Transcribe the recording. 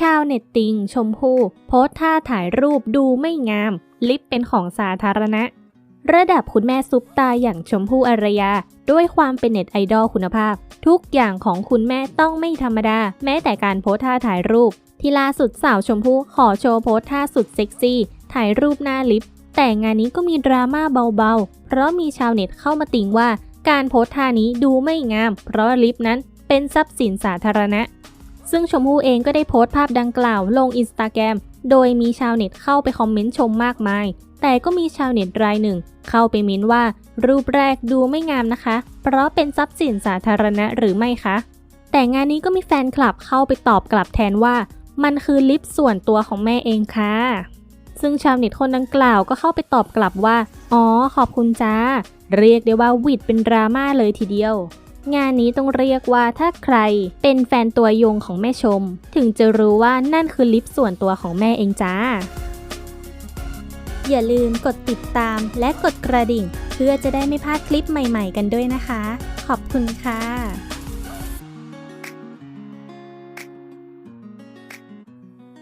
ชาวเน็ตติง ชมพู่โพสท่าถ่ายรูปดูไม่งาม ลิปเป็นของสาธารณะ ระดับคุณแม่ซุปตาอย่างชมพู่อารยา ด้วยความเป็นเน็ตไอดอลคุณภาพ ทุกอย่างของคุณแม่ต้องไม่ธรรมดา แม้แต่การโพสท่าถ่ายรูป ที่ล่าสุดสาวชมพู่ขอโชว์โพสท่าสุดเซ็กซี่ ถ่ายรูปหน้าลิฟต์แต่งานนี้ก็มีดราม่าเบาๆ เพราะมีชาวเน็ตเข้ามาติงว่า การโพสท่านี้ดูไม่งาม เพราะลิฟต์นั้นเป็นทรัพย์สินสาธารณะ ซึ่งชมพู่เองก็ได้โพสต์ภาพดังกล่าวลงอินสตาแกรมโดยมีชาวเน็ตเข้าไปคอมเมนต์ชมมากมาย แต่ก็มีชาวเน็ตรายหนึ่ง เข้าไปเม้นว่า รูปแรกดูไม่งามนะคะ เพราะเป็นทรัพย์สินสาธารณะหรือไม่คะ แต่งานนี้ก็มีแฟนคลับเข้าไปตอบกลับแทนว่า มันคือลิปส่วนตัวของแม่เองค่ะ ซึ่งชาวเน็ตคนดังกล่าวก็เข้าไปตอบกลับว่า อ๋อ ขอบคุณจ้า เรียกได้ว่าวิดเป็นดราม่าเลยทีเดียว งานนี้ต้องเรียกว่าถ้าใครเป็นแฟนตัวยงของแม่ชม ถึงจะรู้ว่านั่นคือลิปส่วนตัวของแม่เองจ้า อย่าลืมกดติดตามและกดกระดิ่ง เพื่อจะได้ไม่พลาดคลิปใหม่ๆกันด้วยนะคะ ขอบคุณค่ะ